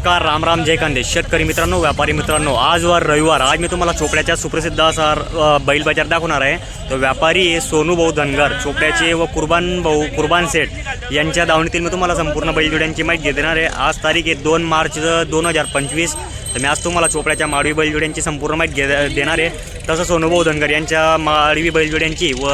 नमस्कार राम राम जय कांदे. शेतकरी मित्रांनो व्यापारी मित्रांनो आजवर रविवार. आज मी तुम्हाला चोपड्याच्या सुप्रसिद्ध असा बैल बाजार दाखवणार आहे. तो व्यापारी आहे सोनू भाऊ धनगर चोपड्याचे व कुर्बान भाऊ कुर्बान सेठ यांच्या दावणीतील मी तुम्हाला संपूर्ण बैलजोड्यांची माहिती देणार आहे. आज तारीख आहे दोन मार्च दोन हजार पंचवीस. तर मी आज तुम्हाला चोपड्याच्या माडवी बैलजोड्यांची संपूर्ण माहिती घे देणार आहे. तसं सोनूभाऊ धनगर यांच्या माडवी बैलजोड्यांची व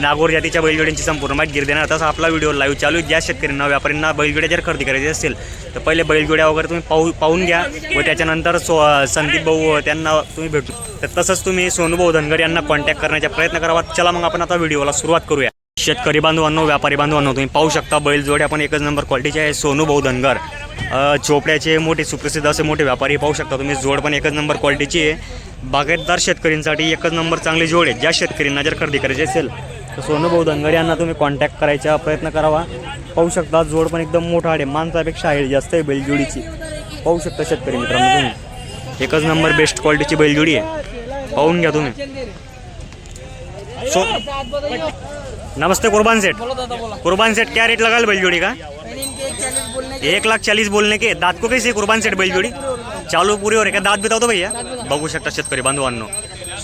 नागोर जातीच्या बैलजोड्यांची संपूर्ण माहिती गिर देणार. तसं तसा आपला व्हिडिओ लाईव्ह चालू ज्या शेतकऱ्यांना व्यापाऱ्यांना बैलजोड्या जर खरेदी करायची असेल तर पहिले बैलजोड्या वगैरे तुम्ही पाहू पाहून घ्या. व त्याच्यानंतर सो संदीप भाऊ त्यांना तुम्ही भेटू. तर तसंच तुम्ही सोनूभाऊ धनगड यांना कॉन्टॅक्ट करण्याचा प्रयत्न करावा चला मग आपण आता व्हिडिओला सुरुवात करूया. शेतकरी बांधवांनो व्यापारी बांधवांनो तुम्ही पाहू शकता बैलजोड्या पण एकच नंबर क्वालिटीचे आहे सोनू भाऊ धनगर. चोपड्याचे मोठे सुप्रसिद्ध असे मोठे व्यापारी पाहू शकता तुम्ही. जोड पण एकच नंबर क्वालिटीची आहे. बागायतदार शेतकऱ्यांसाठी एकच नंबर चांगली जोड आहे. ज्या शेतकऱ्यांना जर खरेदी करायची असेल तर सोनू भाऊ यांना तुम्ही कॉन्टॅक्ट करायचा प्रयत्न करावा. पाहू शकता जोड पण एकदम मोठा आहे. माणसापेक्षा आहे जास्त आहे बैलजोडीची. पाहू शकता शेतकरी मित्रांनो तुम्ही. एकच नंबर बेस्ट क्वालिटीची बैलजोडी आहे. पाहून घ्या तुम्ही. सो नमस्ते कुर्बान सेठ. कुर्बान सेठ क्या रेट लगाल बैलजोड़ी का? एक लाख चालीस बोलने के. दात को कैसे कुर्बान सेठ बैलजोड़ी? चालू पुरी हो का दात बितावतो भैया? बघू शकता शेतकरी बांधवांनो.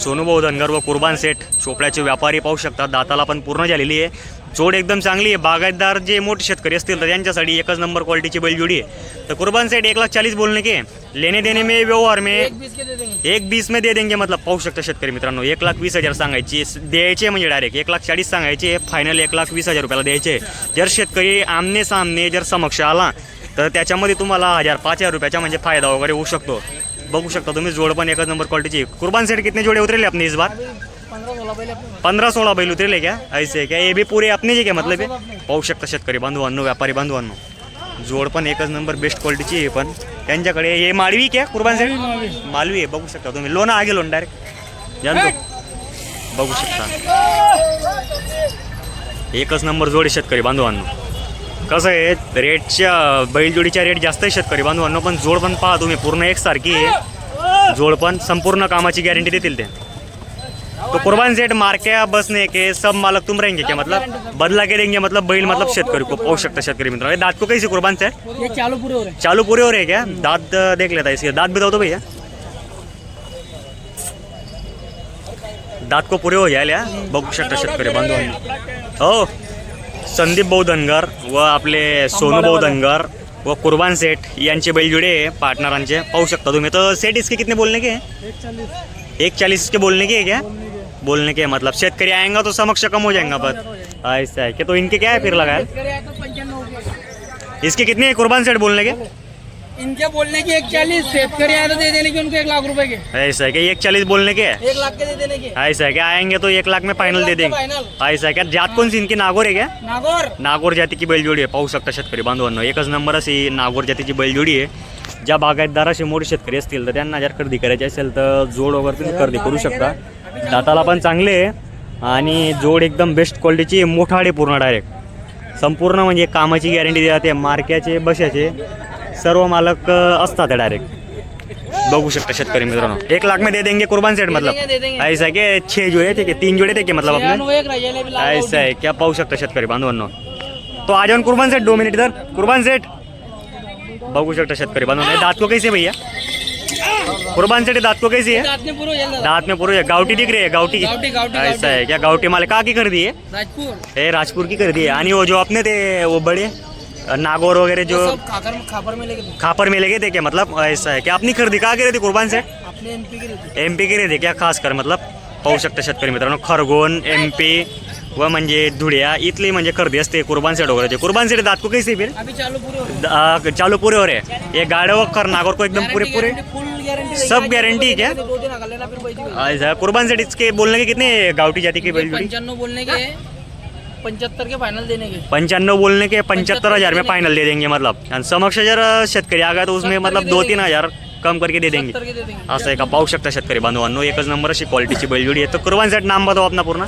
सोनूभाऊ धनगर व कुर्बान सेठ. चोपड्याचे व्यापारी पाहू शकता दाताला पण पूर्ण झालेली आहे. जोड एकदम चांगली आहे. बागायतदार जे मोठे शेतकरी असतील तर त्यांच्यासाठी एकच नंबर क्वालिटीची बैलजोडी आहे. तर कुर्बान सेठ एक लाख चालीस बोलने के लेने देने में व्यवहार में. एक बीस में दे देंगे मतलब पाहू शकता शेतकरी मित्रांनो. एक लाख वीस हजार सांगायची द्यायचे म्हणजे डायरेक्ट एक लाख चाळीस सांगायचे फायनल एक लाख वीस हजार रुपयाला द्यायचे. जर शेतकरी आमने सामने जर समक्ष आला तर त्याच्यामध्ये तुम्हाला हजार पाच हजार रुपयाचा म्हणजे फायदा वगैरे होऊ शकतो. बघू शकता तुम्ही जोड पण एकच नंबर क्वालिटीची कुर्बान सेट कितने जोड़े उतरेले अपने इस बार? पंधरा सोळा बैल उतरेले क्या? ऐसे क्या? ये भी पूरे अपने जे क्या मतलब आहे पाहू शकता शेतकरी बांधवांनो व्यापारी बांधवांनो. जोड पण एकच नंबर बेस्ट क्वालिटीची आहे पण. त्यांच्याकडे हे माळवी क्या कुर्बान सेट मालवी आहे बघू शकता तुम्ही. लोन आगे लोन डायरेक्ट जानतो बघू शकता. एकच नंबर जोड आहे शेतकरी बांधवांनो. कसं आहे रेटच्या बैलजोडीच्या रेट जास्त आहे शेतकरी बांधवांनो पण जोड पण पहा तुम्ही. पूर्ण एकसारखी आहे. जोड पण संपूर्ण कामाची गॅरंटी देतील ते. तो कुर्बान सेठ मार के बसने के सब मालक तुम रहेंगे क्या? मतलब बदला के देंगे मतलब बैल मतलब शेतकरी को पाहू शकता शेतकरी मित्र दांत को कैसे कुर्बान सेठ ये चालू पूरे हो रहे. चालू पूरे हो रहे क्या? दांत देख लेता इसके. दांत बताओ तो भैया. दांत को पुरे हो जायला बघू शकता शेतकरी बांधवांनी. हो. संदीप भाऊ धनगर व आपले सोनू भाऊ धनगर व कुर्बान सेठ यांचे बैलजोडे पार्टनरांचे पाहू शकता तुम्ही. तर सेठ इसके कितने बोलने के? एक चालीस के बोलने के है क्या? बोलने के मतलब शेतकरी आएगा तो समक्ष कम हो जाएगा पर। ऐसा है तो इनके क्या है फिर लगाया तो इसके कितने हैं कुर्बान सेठ बोलने के? इनके बोलने की एक चालीस शेतकरी आए तो दे देने के उनको एक लाख रुपए के। ऐसा है क्या एक चालीस बोलने के? एक लाख के दे देने के। ऐसा है क्या आएँगे तो एक लाख में फाइनल दे देंगे। ऐसा है क्या जात कौन सी इनकी? नागोर है क्या? नागौर। नागोर जातीची बैलजोडी आहे पाहू शकता शेतकरी। बांधवांनो एकच नंबर अशी नागोर जातीची बैलजोडी आहे ज्या बागायतदार असे मोठे शेतकरी असतील तर त्यांना जर खरेदी करायची असेल तर जोड वगैरे तुम्ही खरेदी करू शकता. दाताला पण चांगले आहे. आणि जोड एकदम बेस्ट क्वालिटीची आहे, मोठा आहे पूर्ण डायरेक्ट संपूर्ण म्हणजे कामाची गॅरंटी देते मार्क्याचे बशाचे. सर्व मालक असतात डायरेक्ट बघू शकता शेतकरी मित्रांनो. एक लाख में दे देंगे कुर्बान सेट मतलब. ऐसा है कि छः जोड़े थे कि तीन जोड़े कि मतलब लाख ऐसा है क्या पाहू शकता शेतकरी बांधवांनो. तो आ जाओ कुर्बान सेठ दो मिनट इधर. कुर्बान सेठ बघू शकता शेतकरी बांधवांनो दांत को कैसे भैया? कुर्बान सेठ दांत को कैसी है दांत में पूरे हो जाएगा दांत में पूरे गावटी दिख रही है गावटी ऐसा है क्या? गावटी माल का की है राजपुर. हे राजपूर की खरीदी है आणि वो जो अपने थे वो बड़े नागौर वगैरह जो खाकर खापर में लेके दो खापर में लगे थे क्या? मतलब ऐसा है क्या? अपनी खरीदी का की थे कुर्बान से? एमपी के लेते एम पी के रहते क्या? खास कर मतलब पाहू शकता शेतकरी मित्रांनो खरगोन एम पी व म्हणजे धुळ्या इथली म्हणजे खरेदी असते कुर्बान सेट वगैरे. कुर्बान सेट दात को कैसे फिर? अभी चालू पूरे हो रहे हैं द- चालू पूरे हो रहे ये गाड़े व खर नागौर को एकदम पूरे पूरे. गारंटी सब है क्या? ऐसा कुर्बान सेट इसके बोलने के कितने गावटी जाती की बैलजोड़ी? पंचानवे बोलने के पंचहत्तर के फाइनल देने के. पंचानवे बोलने के पंचहत्तर हजार में फाइनल दे देंगे मतलब. समक्ष जर शेतकरी आ गया तो उसमें मतलब दो तीन हजार कम करके दे देंगे. दे असं आहे का? पाहू शकता शेतकरी बांधवांनो एकच नंबर अशी क्वालिटीची बैलजोडी आहे. तर कुर्बान सेट नाम बताओ अपना पूर्ण.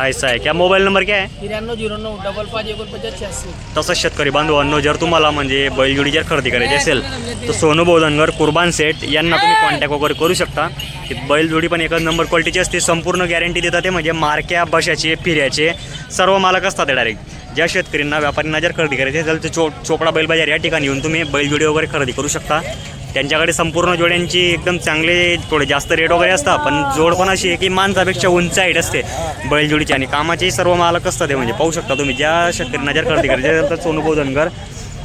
ऐसा आहे. क्या मोबाईल नंबर क्या है त्र्याण्णव झिरो नऊ डबल पाच एकोणपचास शहाऐंशी. तसंच शेतकरी बांधवांनो जर तुम्हाला म्हणजे बैलजोडी जर खरेदी करायची असेल तर सोनू बोधनगर कुर्बान सेट यांना तुम्ही कॉन्टॅक्ट वगैरे करू शकता. की बैलजोडी पण एकच नंबर क्वालिटीची असते. संपूर्ण गॅरंटी देतात ते म्हणजे मारक्या बशाचे फिऱ्याचे सर्व मालक असतात डायरेक्ट ज्या शेतकऱ्यांना व्यापाऱ्यांना जर खरेदी करायची असेल तर चो चोपडा बैल बाजार या ठिकाणी येऊन तुम्ही बैलजोडी वगैरे खरेदी करू शकता. त्यांच्याकडे संपूर्ण जोड्यांची एकदम चांगले थोडे जास्त रेट वगैरे असतात पण जोड पण अशी आहे की माणसापेक्षा उंच हाईट असते बैलजोडीची आणि कामाचेही सर्व मालक असतात ते म्हणजे पाहू शकता तुम्ही. ज्या शेतकऱ्यांना जर खरेदी करायची असेल तर सोनू धनगर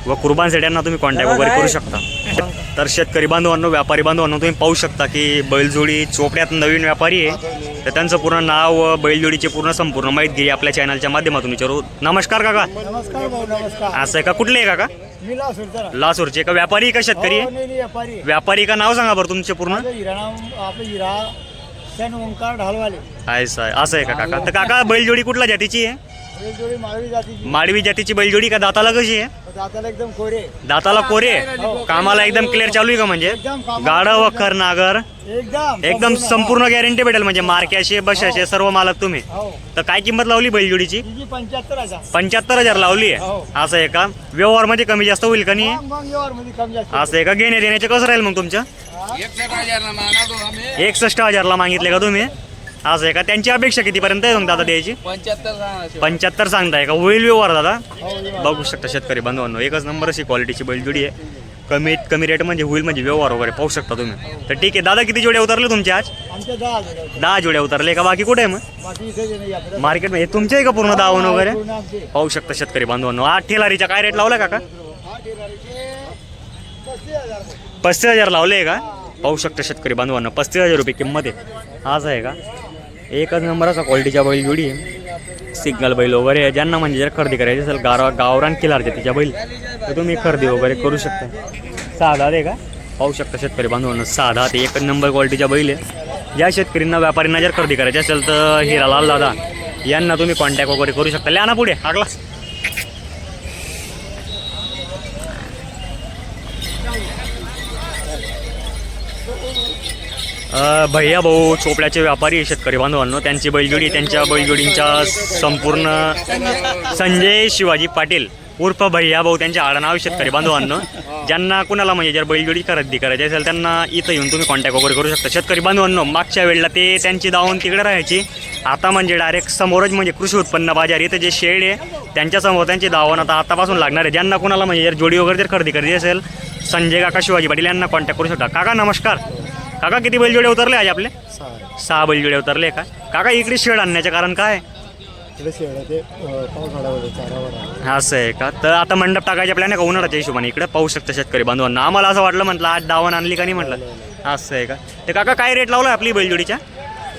व कुर्बान सेट यांना तुम्ही कॉन्टॅक्ट वगैरे करू शकता. तर शेतकरी बांधवांनो व्यापारी बांधवांनो तुम्ही पाहू शकता की बैलजोडी चोपड्यात नवीन व्यापारी आहे. तर त्यांचं पूर्ण नाव व बैलजोडीची पूर्ण संपूर्ण माहिती आपल्या चॅनलच्या माध्यमातून विचारू. नमस्कार काका. नमस्कार भाऊ नमस्कार. असं आहे का? कुठले आहे काका? मी लासूरचा लासूरचे. का व्यापारी का शेतकरी हो, आहे नाही, व्यापारी व्यापारी का? नाव सांगा बरं तुमचे पूर्ण. आपलं हिरा ओंकार ढालवाले. आहे असं आहे का काका? तर काका बैलजोडी कुठल्या जातीची आहे? माळवी जातीची. माडवी जातीची बैलजोडी का दाताला कशी आहे? दाताला एकदम कोरे दाताला कोरे कामाला एकदम क्लिअर चालू आहे का म्हणजे? एकदम कामाला गाडा वखर नागर एकदम एकदम संपूर्ण. गॅरंटी भेटेल म्हणजे मार्क्याचे बशाचे सर्व मालक तुम्ही. हो. तर काय किंमत लावली बैलजोडीची? तिची पंच्याहत्तर हजार. पंच्याहत्तर हजार लावली आहे. हो. असं आहे का? व्यवहारमध्ये कमी जास्त होईल का नाही? मग मग व्यवहारमध्ये कमी जास्त असं आहे का? घेण्या देण्याचे कसं राहील मग तुमचं? एकसठ हजारला मागवतो आम्ही. एकसष्ट हजारला मागितले का तुम्ही? असं आहे का? त्यांची अपेक्षा कितीपर्यंत आहे मग दादा द्यायची? पंच्याहत्तर सांगा पंच्याहत्तर सांगताय का? होईल व्यवहार दादा? हो. बघू शकता शेतकरी बांधवांनो एकच नंबर अशी क्वालिटीची बैलजोडी आहे. कमीत कमी रेट म्हणजे होईल म्हणजे व्यवहार वगैरे पाहू शकता तुम्ही. तर ठीक आहे दादा किती जोड्या उतरले तुमच्या आज? दहा जोड्या उतरले. का? बाकी कुठे आहे मग? मार्केटमध्ये तुमचे आहे का पूर्ण दावण वगैरे? पूर्ण आमचे. पाहू शकता शेतकरी बांधवांनो आठ ठेलारीचा काय रेट लावला काका? हा. पस्तीस हजार लावले का? पाहू शकता शेतकरी बांधवांना पस्तीस हजार रुपये किंमत आहे. आज आहे का? एकच नंबर असा क्वालिटीच्या बैल जोडी सिग्नल बैल वगैरे ज्यांना म्हणजे जर खरेदी करायची असेल गारा गावरान किलारचे तिच्या बैल तर तुम्ही खरेदी वगैरे करू शकता. साधा आहे का? पाहू शकता शेतकरी बांधवांना साधा ते एकच नंबर क्वालिटीच्या बैल आहे. ज्या शेतकरींना व्यापाऱ्यांना जर खरेदी करायची असेल तर हिरालाल दादा यांना तुम्ही कॉन्टॅक्ट वगैरे करू शकता. लिहा ना पुढे आगला भैया भाऊ चोपड्याचे व्यापारी शेतकरी बांधवांनो. त्यांची बैलजोडी त्यांच्या बैलजोडींच्या संपूर्ण संजय शिवाजी पाटील उर्फ भैया भाऊ त्यांचे आडनाव शेतकरी बांधवांनो. ज्यांना कुणाला म्हणजे जर बैलजोडी खरेदी करायची असेल त्यांना इथं येऊन तुम्ही कॉन्टॅक्ट वगैरे करू शकता. शेतकरी बांधवांनो मागच्या वेळेला ते त्यांची दावून तिकडे राहायची. आता म्हणजे डायरेक्ट समोरच म्हणजे कृषी उत्पन्न बाजार इथं जे शेड आहे त्यांच्यासमोर त्यांची दावण आता आतापासून लागणार आहे. ज्यांना कुणाला म्हणजे जर जोडी वगैरे जर खरेदी करायची असेल संजय काका शिवाजी पाटील यांना कॉन्टॅक्ट करू शकता. काका नमस्कार. काका किती बैलजोडे उतरले आज आपले? सहा. बैलजोडे उतरले का? काका इकडे शेड आणण्याचे कारण काय? इकडे शेळ्या ते अं, पावसाळ्यामध्ये चारावर आहे. असं आहे का? तर आता मंडप टाकायचे प्लॅन आहे का उन्हाळ्याच्या हिशोबाने इकडे? पाहू शकता शेतकरी बांधवांना. आम्हाला असं वाटलं म्हटलं आज दावण आणली का नाही म्हटलं? असं आहे का? ते काका काय रेट लावला आपली बैलजोडीच्या?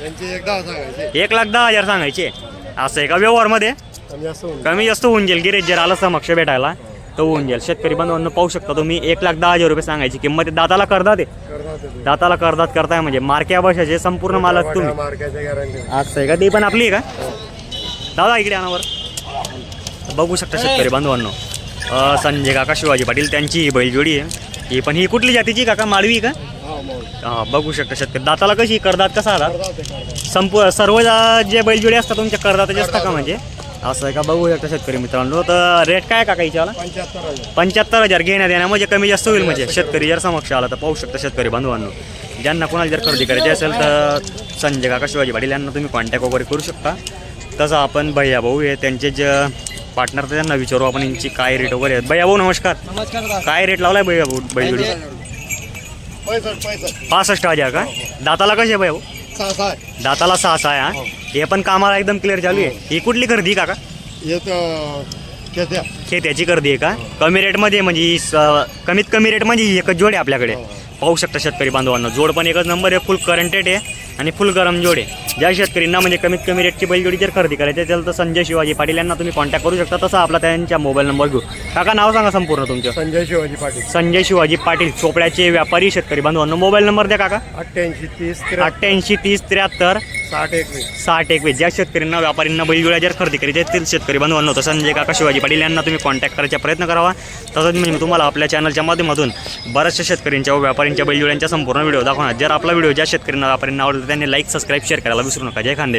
यांची एकदा सांगायचे. एक लाख दहा हजार सांगायचे. असं आहे का व्यवहारमध्ये? कमी जास्त होऊन कमी जास्त होऊन जाईल गिरेज जर आलं समक्ष भेटायला. तर होऊन जाईल शेतकरी बांधवांना पाहू शकता तुम्ही एक लाख दहा हजार रुपये सांगायची किंमत. दाताला करदात आहे. दाताला करदात करताय म्हणजे मार्क्या बशाचे संपूर्ण मालक तुम्ही. असं आहे का? ती पण आपली आहे का? दादा इकडे आणावर बघू शकता शेतकरी बांधवांनो अ, संजय काका शिवाजी पाटील त्यांची ही बैलजोडी आहे. ही पण ही कुठली जातीची काका? माळवी का? हा बघू शकता शेतकरी. दाताला कशी? करदात कसा आला? संपू सर्व जा- जे बैलजोडी असतात तुमच्या करदाताचे असतात का म्हणजे? असं आहे का? बघू शकता शेतकरी मित्रांनो. तर रेट काय काका हिच्यावाला? पंच्याहत्तर हजार पंच्याहत्तर हजार घेण्यात येण्या म्हणजे कमी जास्त होईल म्हणजे. शेतकरी जर समक्ष आला तर पाहू शकता शेतकरी बांधवांनो ज्यांना कोणाला जर खरेदी करायची असेल तर संजय काका शिवाजी पाटील यांना तुम्ही कॉन्टॅक्ट वगैरे करू शकता. तसं आपण भैया भाऊ आहे त्यांचे जे पार्टनर त्यांना विचारू आपण यांची काय रेट वगैरे आहेत. भैया भाऊ नमस्कार. काय रेट लावलाय भैया भाऊ पैसठ. पासष्ट हजार का? दाताला कसे आहे भैया भाऊ? सहा सहा दाताला सहा सहा आहे हा? हे. पण कामाला एकदम क्लिअर चालू आहे. ही. कुठली खरेदी आहे काका? केत्या खेत्याची गर्दी आहे का? कमी रेटमध्ये म्हणजे ही स- कमीत कमी रेटमध्ये ही एकच जोड आहे आपल्याकडे. पाहू शकता शेतकरी बांधवांना जोड पण एकच नंबर आहे फुल करंटेड आहे. आणि फुल गरम जोड. ज्या शेतकरींना म्हणजे कमीत कमी रेटची बैलजोडी जर खरेदी करायची असेल तर संजय शिवाजी पाटील यांना तुम्ही कॉन्टॅक्ट करू शकता. तसं आपला त्यांच्या मोबाईल नंबर घेऊ. काका नाव सांगा संपूर्ण तुमचं. संजय शिवाजी पाटील. संजय शिवाजी पाटील चोपड्याचे व्यापारी शेतकरी बांधवांना मोबाईल नंबर द्या काका. अठ्ठ्याऐंशी तीस अठ्ठ्याऐंशी तीस त्र्याहत्तर. साठ एकवीस साठ एकवीस ज्या शेतकऱ्यांना व्यापाऱ्यांना बैलजोड्या जर खरेदी करायच्या असतील शेतकरी बांधवांना तर संजय म्हणजे काका शिवाजी पाटील यांना तुम्ही कॉन्टॅक्ट करायचा प्रयत्न करावा. तसंच मी तुम्हाला आपल्या चॅनलच्या माध्यमातून बऱ्याचशा शेतकऱ्यांच्या व व्यापाऱ्यांच्या बैलजोड्यांच्या संपूर्ण व्हिडिओ दाखवणार. जर आपला व्हिडिओ ज्या शेतकऱ्यांना व्यापाऱ्यांना आवडतो त्यांनी लाईक सबस्क्राईब शेअर करायला विसरू नका. जय खांदे